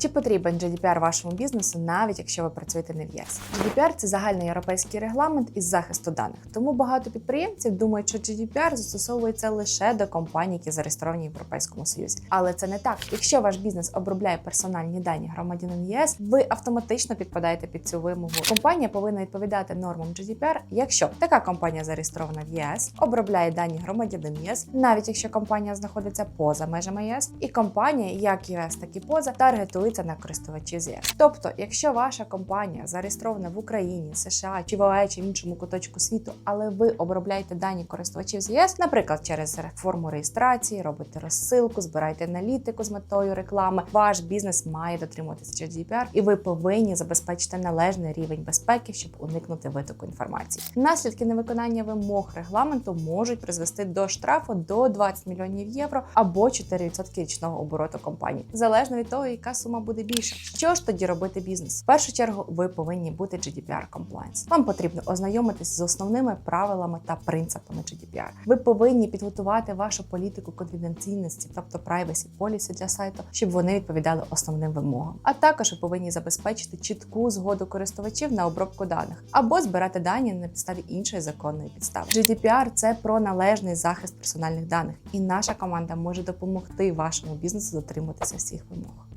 Чи потрібен GDPR вашому бізнесу, навіть якщо ви працюєте не в ЄС? GDPR – це загальний європейський регламент із захисту даних. Тому багато підприємців думають, що GDPR застосовується лише до компаній, які зареєстровані в Європейському Союзі. Але це не так. Якщо ваш бізнес обробляє персональні дані громадянин ЄС, ви автоматично підпадаєте під цю вимогу. Компанія повинна відповідати нормам GDPR, якщо така компанія зареєстрована в ЄС, обробляє дані громадянин ЄС, навіть якщо компанія знаходиться поза межами ЄС, і компанія, як ЄС, так і поза, таргетується на користувачів з ЄС. Тобто, якщо ваша компанія зареєстрована в Україні, США чи в ОЕ, чи в іншому куточку світу, але ви обробляєте дані користувачів з ЄС, наприклад, через форму реєстрації, робите розсилку, збираєте аналітику з метою реклами, ваш бізнес має дотримуватися GDPR, і ви повинні забезпечити належний рівень безпеки, щоб уникнути витоку інформації. Наслідки невиконання вимог регламенту можуть призвести до штрафу до 20 мільйонів євро або 4% річного обороту компанії, залежно від того, яка сума буде більша. Що ж тоді робити бізнес? В першу чергу ви повинні бути GDPR compliance. Вам потрібно ознайомитись з основними правилами та принципами GDPR. Ви повинні підготувати вашу політику конфіденційності, тобто privacy policy для сайту, щоб вони відповідали основним вимогам. А також ви повинні забезпечити чітку згоду користувачів на обробку даних або збирати дані на підставі іншої законної підстави. GDPR – це про належний захист персональних даних, і наша команда може допомогти вашому бізнесу дотримуватися всіх вимог.